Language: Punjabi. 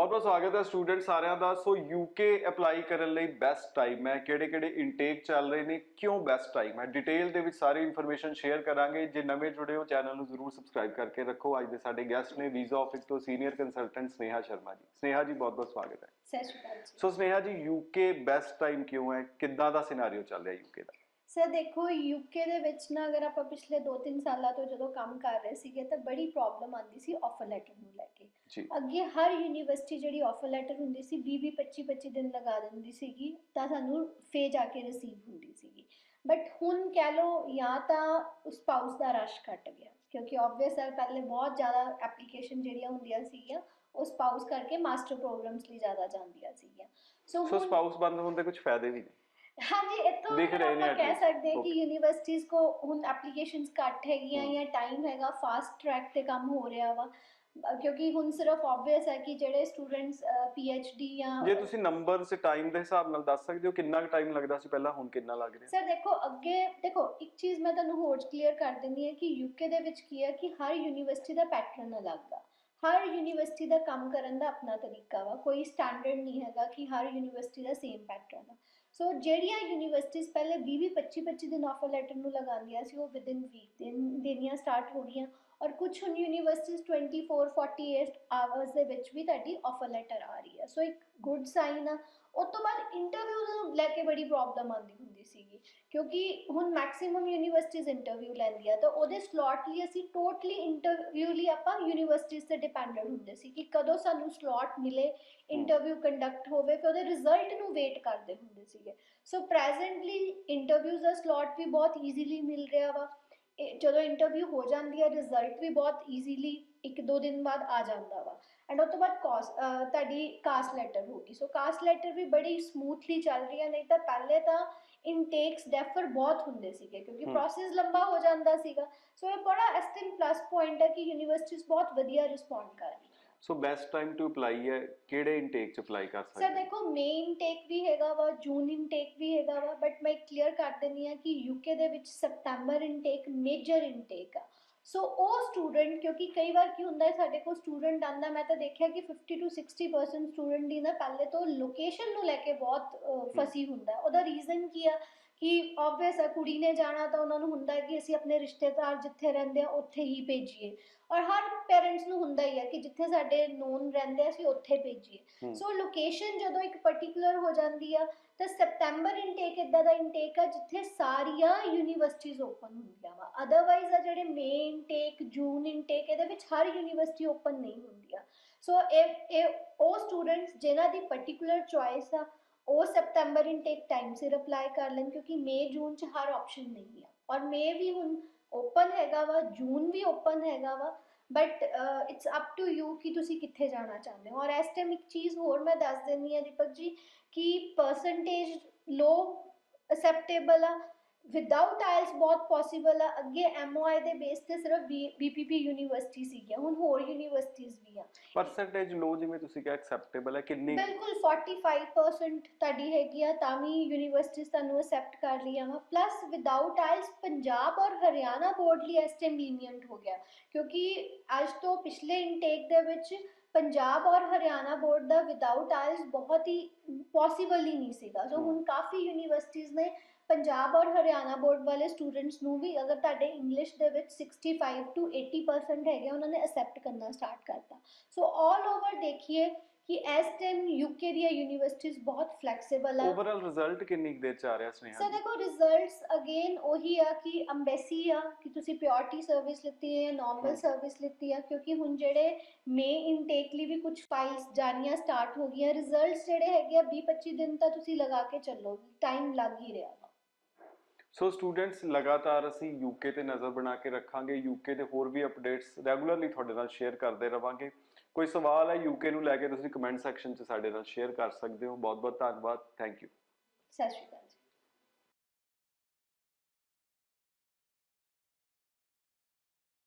ਬਹੁਤ ਬਹੁਤ ਸਵਾਗਤ ਹੈ ਸਟੂਡੈਂਟ ਸਾਰਿਆਂ ਦਾ। ਸੋ ਯੂਕੇ ਅਪਲਾਈ ਕਰਨ ਲਈ ਬੈਸਟ ਟਾਈਮ ਹੈ। ਕਿਹੜੇ ਕਿਹੜੇ ਇਨਟੇਕ ਚੱਲ ਰਹੇ ਨੇ ਕਿਉਂ ਬੈਸਟ ਟਾਈਮ ਹੈ? ਡਿਟੇਲ ਦੇ ਵਿੱਚ ਸਾਰੀ ਇਨਫੋਰਮੇਸ਼ਨ ਸ਼ੇਅਰ ਕਰਾਂਗੇ। ਜੇ ਨਵੇਂ ਜੁੜੇ ਹੋ ਚੈਨਲ ਨੂੰ ਜ਼ਰੂਰ ਸਬਸਕ੍ਰਾਈਬ ਕਰਕੇ ਰੱਖੋ। ਅੱਜ ਦੇ ਸਾਡੇ ਗੈਸਟ ਨੇ ਵੀਜ਼ਾ ਆਫਿਸ ਤੋਂ ਸੀਨੀਅਰ ਕੰਸਲਟੈਂਟ ਸਨੇਹਾ ਸ਼ਰਮਾ ਜੀ। ਸਨੇਹਾ ਜੀ ਬਹੁਤ ਬਹੁਤ ਸਵਾਗਤ ਹੈ। ਸਤਿ ਸ਼੍ਰੀ ਅਕਾਲ ਜੀ। ਸੋ ਸਨੇਹਾ ਜੀ ਯੂਕੇ ਬੈਸਟ ਟਾਈਮ ਕਿਉਂ ਹੈ? ਕਿੱਦਾਂ ਦਾ ਸਿਨੈਰੀਓ ਚੱਲ ਰਿਹਾ ਯੂਕੇ ਦਾ? ਸਰ ਦੇਖੋ ਯੂਕੇ ਦੇ ਵਿੱਚ ਨਾ ਅਗਰ ਆਪਾਂ ਪਿਛਲੇ 2-3 ਸਾਲਾਂ ਤੋਂ ਜਦੋਂ ਕੰਮ ਕਰ ਰਹੇ ਸੀਗੇ ਤਾਂ ਬੜੀ ਪ੍ਰੋਬਲਮ ਆਉਂਦੀ ਸੀ ਆਫਰ ਲੈਟਰ ਨੂੰ ਲੈ ਕੇ। ਅੱਗੇ ਹਰ ਯੂਨੀਵਰਸਿਟੀ ਜਿਹੜੀ ਆਫਰ ਲੈਟਰ ਹੁੰਦੀ ਸੀ 20-20 25-25 ਦਿਨ ਲਗਾ ਦਿੰਦੀ ਸੀਗੀ ਤਾਂ ਸਾਨੂੰ ਫੇ ਜਾ ਕੇ ਰਿਸੀਵ ਹੁੰਦੀ ਸੀਗੀ। ਬਟ ਹੁਣ ਕਹਿ ਲਓ ਜਾਂ ਤਾਂ ਸਪਾਊਸ ਦਾ ਰਸ਼ ਘਟ ਗਿਆ ਕਿਉਂਕਿ ਆਬਵੀਅਸ ਹੈ ਪਹਿਲੇ ਬਹੁਤ ਜ਼ਿਆਦਾ ਐਪਲੀਕੇਸ਼ਨ ਜਿਹੜੀਆਂ ਹੁੰਦੀਆਂ ਸੀਗੀਆਂ ਉਹ ਸਪਾਊਸ ਕਰਕੇ ਮਾਸਟਰ ਪ੍ਰੋਗਰਾਮਸ ਲਈ ਜ਼ਿਆਦਾ ਜਾਂਦੀਆਂ ਸੀਗੀਆਂ। ਸੋ ਸੋ ਸਪਾਊਸ ਬੰਦ ਹੋਣ ਦੇ ਕੁਝ ਫਾਇਦੇ ਵੀ ਨੇ। ਦਿਖ ਰਹੇ ਨੇ ਆਪਾਂ at ਕਹਿ least. ਸਕਦੇ ਹਾਂ ਕਿ Okay. ਯੂਨੀਵਰਸਿਟੀਜ਼ ਕੋ ਹੁਣ ਐਪਲੀਕੇਸ਼ਨਸ ਘੱਟ ਹੈਗੀਆਂ। ਜਾਂ ਟਾਈਮ ਹੈਗਾ ਫਾਸਟ ਟਰੈਕ ਤੇ ਕੰਮ ਹੋ ਰਿਹਾ ਵਾ ਕਿਉਂਕਿ ਹੁਣ ਸਿਰਫ ਆਬਵੀਅਸ ਹੈ ਕਿ ਜਿਹੜੇ ਸਟੂਡੈਂਟਸ ਡੀ ਜਾਂ ਜੇ ਤੁਸੀਂ ਨੰਬਰਸ ਟਾਈਮ ਦੇ ਹਿਸਾਬ ਨਾਲ ਦੱਸ ਸਕਦੇ ਹੋ ਕਿੰਨਾ ਟਾਈਮ ਲੱਗਦਾ ਸੀ ਪਹਿਲਾਂ ਹੁਣ ਕਿੰਨਾ ਲੱਗ ਰਿਹਾ ਸਰ ਦੇਖੋ ਅੱਗੇ ਦੇਖੋ ਇੱਕ ਚੀਜ਼ ਮੈਂ ਤੁਹਾਨੂੰ ਹੋਰ ਕਲੀਅਰ ਕਰ ਦਿੰਦੀ ਹਾਂ ਕਿ ਯੂਕੇ ਦੇ ਵਿੱਚ ਕੀ ਹੈ ਕਿ ਹਰ ਯੂਨੀਵਰਸਿਟੀ ਦਾ ਪੈਟਰਨ ਅਲੱਗ ਆ ਹਰ ਯੂਨੀਵਰਸਿਟੀ ਦਾ ਕੰਮ ਕਰਨ ਦਾ ਆਪਣਾ ਤਰੀਕਾ ਵਾ ਕੋਈ ਸਟੈਂਡਰਡ ਨਹੀਂ ਹੈਗਾ ਕਿ ਹਰ ਯੂਨੀਵਰਸਿਟੀ ਦਾ ਸੇਮ ਪੈਟਰਨ ਆ ਸੋ ਜਿਹੜੀਆਂ ਯੂਨੀਵਰਸਿਟੀਜ਼ ਪਹਿਲੇ 20 25 25 ਦਿਨ ਆਫਰ ਲੈਟਰ ਨੂੰ ਲਗਾਉਂਦੀਆਂ ਸੀ, ਉਹ ਵਿਦਿਨ ਵੀਕ ਦਿਨ ਦੇਣੀਆਂ ਸਟਾਰਟ ਹੋ ਗਈਆਂ। ਔਰ ਕੁਝ ਹੁਣ ਯੂਨੀਵਰਸਿਟੀਜ਼ 24 48 ਆਵਰਸ ਦੇ ਵਿੱਚ ਵੀ ਤੁਹਾਡੀ ਆਫਰ ਲੈਟਰ ਆ ਰਹੀ ਹੈ। ਸੋ ਇੱਕ ਗੁੱਡ ਸਾਈਨ ਆ। ਉਸ ਤੋਂ ਬਾਅਦ ਇੰਟਰਵਿਊ ਲੈ ਕੇ ਬੜੀ ਪ੍ਰੋਬਲਮ ਆਉਂਦੀ ਹੁੰਦੀ ਸੀਗੀ। ਕਿਉਂਕਿ ਹੁਣ ਮੈਕਸਿਮਮ ਯੂਨੀਵਰਸਿਟੀਜ਼ ਇੰਟਰਵਿਊ ਲੈਂਦੀਆਂ ਤਾਂ ਉਹਦੇ ਸਲੋਟ ਲਈ ਅਸੀਂ ਟੋਟਲੀ ਇੰਟਰਵਿਊ ਲਈ ਆਪਾਂ ਯੂਨੀਵਰਸਿਟੀਜ਼ ਤੇ ਡਿਪੈਂਡੈਂਟ ਹੁੰਦੇ ਸੀ ਕਿ ਕਦੋਂ ਸਾਨੂੰ ਸਲੋਟ ਮਿਲੇ ਇੰਟਰਵਿਊ ਕੰਡਕਟ ਹੋਵੇ ਫਿਰ ਉਹਦੇ ਰਿਜ਼ਲਟ ਨੂੰ ਵੇਟ ਕਰਦੇ ਹੁੰਦੇ ਸੀਗੇ। ਸੋ ਪ੍ਰੈਜ਼ੈਂਟਲੀ ਇੰਟਰਵਿਊਜ਼ ਦਾ ਸਲੋਟ ਵੀ ਬਹੁਤ ਈਜ਼ੀਲੀ ਮਿਲ ਰਿਹਾ ਵਾ। ਜਦੋਂ ਇੰਟਰਵਿਊ ਹੋ ਜਾਂਦੀ ਹੈ ਰਿਜ਼ਲਟ ਵੀ ਬਹੁਤ ਈਜ਼ੀਲੀ ਇੱਕ ਦੋ ਦਿਨ ਬਾਅਦ ਆ ਜਾਂਦਾ ਵਾ। ਐਂਡ ਉਸ ਤੋਂ ਬਾਅਦ ਕਾਸ ਤੁਹਾਡੀ ਕਾਸਟ ਲੈਟਰ ਹੋਗੀ ਸੋ ਕਾਸਟ ਲੈਟਰ ਵੀ ਬੜੀ ਸਮੂਥਲੀ ਚੱਲ ਰਹੀ ਹੈ ਨਹੀਂ ਤਾਂ ਪਹਿਲੇ ਤਾਂ ਇਨਟੇਕਸ ਡੈਫਰ ਬਹੁਤ ਹੁੰਦੇ ਸੀਗੇ ਕਿਉਂਕਿ। ਪ੍ਰੋਸੈਸ ਲੰਬਾ ਹੋ ਜਾਂਦਾ ਸੀਗਾ। ਸੋ ਇਹ ਬੜਾ ਐਸਟਿਨ ਪਲੱਸ ਪੁਆਇੰਟ ਹੈ ਕਿ ਯੂਨੀਵਰਸਿਟੀਜ਼ ਬਹੁਤ ਵਧੀਆ ਰਿਸਪੌਂਡ ਕਰ ਰਹੀਆਂ। So best time to apply ਹੈ ਕਿਹੜੇ ਇਨਟੇਕ ਚ ਅਪਲਾਈ ਕਰ ਸਕਦੇ ਸਰ ਦੇਖੋ ਮੇਨ ਇਨਟੇਕ ਵੀ ਹੈਗਾ ਵਾ ਜੂਨ ਇਨਟੇਕ ਵੀ ਹੈਗਾ ਵਾ ਬਟ ਮੈਂ ਕਲੀਅਰ ਕਰ ਦਿੰਦੀ ਆ ਕਿ ਯੂਕੇ ਦੇ ਵਿੱਚ ਸਪਟੈਂਬਰ ਇਨਟੇਕ ਮੇਜਰ ਇਨਟੇਕ ਆ। ਸੋ ਉਹ ਸਟੂਡੈਂਟ ਕਿਉਂਕਿ ਕਈ ਵਾਰ ਕੀ ਹੁੰਦਾ ਹੈ ਸਾਡੇ ਕੋਲ ਸਟੂਡੈਂਟ ਆਂਦਾ ਮੈਂ ਤਾਂ ਦੇਖਿਆ ਕਿ 50 ਤੋਂ 60% ਸਟੂਡੈਂਟ ਦੀ ਨਾ ਪਹਿਲੇ ਤੋਂ ਲੋਕੇਸ਼ਨ ਨੂੰ ਲੈ ਕੇ ਬਹੁਤ ਫਸੀ ਹੁੰਦਾ ਉਹਦਾ ਰੀਜ਼ਨ ਕੀ ਆ? ਕਿ ਆਬਵੀਅਸ ਹੈ ਕੁੜੀ ਨੇ ਜਾਣਾ ਤਾਂ ਉਹਨਾਂ ਨੂੰ ਹੁੰਦਾ ਹੈ ਕਿ ਅਸੀਂ ਆਪਣੇ ਰਿਸ਼ਤੇਦਾਰ ਜਿੱਥੇ ਰਹਿੰਦੇ ਆ ਉੱਥੇ ਹੀ ਭੇਜੀਏ। ਔਰ ਹਰ ਪੇਰੈਂਟਸ ਨੂੰ ਹੁੰਦਾ ਹੀ ਹੈ ਕਿ ਜਿੱਥੇ ਸਾਡੇ ਨੋਨ ਰਹਿੰਦੇ ਆ ਅਸੀਂ ਉੱਥੇ ਭੇਜੀਏ। ਸੋ ਲੋਕੇਸ਼ਨ ਜਦੋਂ ਇੱਕ ਪਾਰਟਿਕੂਲਰ ਹੋ ਜਾਂਦੀ ਆ ਤਾਂ ਸਪਟੈਂਬਰ ਇਨਟੇਕ ਇਦਾਂ ਦਾ ਇਨਟੇਕ ਆ ਜਿੱਥੇ ਸਾਰੀਆਂ ਯੂਨੀਵਰਸਿਟੀਜ਼ ਓਪਨ ਹੁੰਦੀਆਂ ਵਾ। ਅਦਰਵਾਈਜ਼ ਆ ਜਿਹੜੇ ਮੇ ਇਨਟੇਕ ਜੂਨ ਇਨਟੇਕ ਇਹਦੇ ਵਿੱਚ ਹਰ ਯੂਨੀਵਰਸਿਟੀ ਓਪਨ ਨਹੀਂ ਹੁੰਦੀਆਂ ਸੋ ਇਹ ਇਹ ਉਹ ਸਟੂਡੈਂਟਸ ਜਿਨ੍ਹਾਂ ਦੀ ਪਾਰਟਿਕੂਲਰ ਚੁਆਇਸ ਆ ਉਹ ਸਪਟੈਂਬਰ ਇਨਟੇਕ ਟਾਈਮ ਸਿਰ ਅਪਲਾਈ ਕਰ ਲੈਣ ਕਿਉਂਕਿ ਮੇ ਜੂਨ ਚ ਹਰ ਆਪਸ਼ਨ ਨਹੀਂ ਆ ਔਰ ਮੇ ਵੀ ਹੁਣ ਓਪਨ ਹੈਗਾ ਵਾ ਜੂਨ ਵੀ ਓਪਨ ਹੈਗਾ ਵਾ but it's up to you ਕਿ ਤੁਸੀਂ ਕਿੱਥੇ ਜਾਣਾ ਚਾਹੁੰਦੇ ਹੋ ਔਰ ਇਸ ਟਾਈਮ ਇੱਕ ਚੀਜ਼ ਹੋਰ ਮੈਂ ਦੱਸ ਦਿੰਦੀ ਹਾਂ ਦੀਪਕ ਜੀ ਕਿ ਪਰਸੈਂਟੇਜ ਲੋ ਅਸੈਪਟੇਬਲ ਆ ਵਿਦਆਊਟ ਆਇਲਸ ਬਹੁਤ ਪੋਸੀਬਲ ਆ। ਅੱਗੇ ਐਮਓਆਈ ਦੇ ਬੇਸ ਤੇ ਸਿਰਫ ਬੀਪੀਪੀ ਯੂਨੀਵਰਸਿਟੀ ਸੀਗੀਆਂ ਹੁਣ ਹੋਰ ਯੂਨੀਵਰਸਿਟੀਜ਼ ਵੀ ਆ। ਪਰਸੈਂਟੇਜ ਲੋ ਜਿਵੇਂ ਤੁਸੀਂ ਕਿਹਾ ਐਕਸੈਪਟੇਬਲ ਹੈ ਕਿੰਨੀ? ਬਿਲਕੁਲ 45% ਤੁਹਾਡੀ ਹੈਗੀ ਆ ਤਾਂ ਵੀ ਯੂਨੀਵਰਸਿਟੀਜ਼ ਤੁਹਾਨੂੰ ਅਸੈਪਟ ਕਰ ਰਹੀਆਂ ਵਾ। ਪਲੱਸ ਵਿਦਆਊਟ ਆਇਲਸ ਪੰਜਾਬ ਔਰ ਹਰਿਆਣਾ ਬੋਰਡ ਲਈ ਇਸ ਟਾਈਮ ਲੀਨੀਅੰਟ ਹੋ ਗਿਆ। ਕਿਉਂਕਿ ਅੱਜ ਤੋਂ ਪਿਛਲੇ ਇਨਟੇਕ ਦੇ ਵਿੱਚ ਪੰਜਾਬ ਔਰ ਹਰਿਆਣਾ ਬੋਰਡ ਦਾ ਵਿਦਆਊਟ ਆਇਲਸ ਬਹੁਤ ਹੀ ਪੋਸੀਬਲ ਹੀ ਨਹੀਂ ਸੀਗਾ। ਸੋ ਹੁਣ ਕਾਫੀ ਯੂਨੀਵਰਸਿਟੀਜ਼ ਨੇ ਪੰਜਾਬ ਔਰ ਹਰਿਆਣਾ ਬੋਰਡ ਵਾਲੇ ਸਟੂਡੈਂਟਸ ਨੂੰ ਵੀ ਅਗਰ ਤੁਹਾਡੇ ਇੰਗਲਿਸ਼ ਦੇ ਵਿੱਚ 65 ਟੂ 80% ਹੈਗੇ ਉਹਨਾਂ ਨੇ ਅਸੈਪਟ ਕਰਨਾ ਸਟਾਰਟ ਕਰਤਾ। ਸੋ ਆਲ ਓਵਰ ਦੇਖੀਏ ਕਿ ਇਸ ਟਾਈਮ ਯੂਕੇ ਦੀਆਂ ਯੂਨੀਵਰਸਿਟੀਜ਼ ਬਹੁਤ ਫਲੈਕਸੀਬਲ ਆ। ਓਵਰਆਲ ਰਿਜ਼ਲਟ ਕਿੰਨੀ ਕੁ ਦੇਰ ਚ ਆ ਰਿਹਾ ਸੋ ਸਨੇਹਾ ਦੇਖੋ ਰਿਜ਼ਲਟਸ ਅਗੇਨ ਉਹੀ ਆ ਕਿ ਅੰਬੈਸੀ ਆ ਕਿ ਤੁਸੀਂ ਪਿਓਰਿਟੀ ਸਰਵਿਸ ਲਿੱਤੀ ਹੈ ਜਾਂ ਨਾਰਮਲ। ਸਰਵਿਸ ਲਿੱਤੀ ਆ ਕਿਉਂਕਿ ਹੁਣ ਜਿਹੜੇ ਮੇ ਇਨਟੇਕ ਲਈ ਵੀ ਕੁਝ ਫਾਈਲਸ ਜਾਣੀਆਂ ਸਟਾਰਟ ਹੋ ਗਈਆਂ ਰਿਜ਼ਲਟਸ ਜਿਹੜੇ ਹੈਗੇ ਆ 20 25 ਦਿਨ ਤਾਂ ਤੁਸੀਂ ਲਗਾ ਕੇ ਚੱਲੋ ਟਾਈਮ ਲੱਗ ਹੀ ਰਿਹਾ ਸੋ ਸਟੂਡੈਂਟਸ ਲਗਾਤਾਰ ਅਸੀਂ ਯੂਕੇ ਤੇ ਨਜ਼ਰ ਬਣਾ ਕੇ ਰੱਖਾਂਗੇ ਯੂਕੇ ਦੇ ਹੋਰ ਵੀ ਅਪਡੇਟਸ ਰੈਗੂਲਰਲੀ ਤੁਹਾਡੇ ਨਾਲ ਸ਼ੇਅਰ ਕਰਦੇ ਰਵਾਂਗੇ। ਕੋਈ ਸਵਾਲ ਹੈ ਯੂਕੇ ਨੂੰ ਲੈ ਕੇ ਤੁਸੀਂ ਕਮੈਂਟ ਸੈਕਸ਼ਨ 'ਚ ਸਾਡੇ ਨਾਲ ਸ਼ੇਅਰ ਕਰ ਸਕਦੇ ਹੋ। ਬਹੁਤ ਬਹੁਤ ਧੰਨਵਾਦ। ਥੈਂਕ ਯੂ ਸਤਿ ਸ਼੍ਰੀ ਅਕਾਲ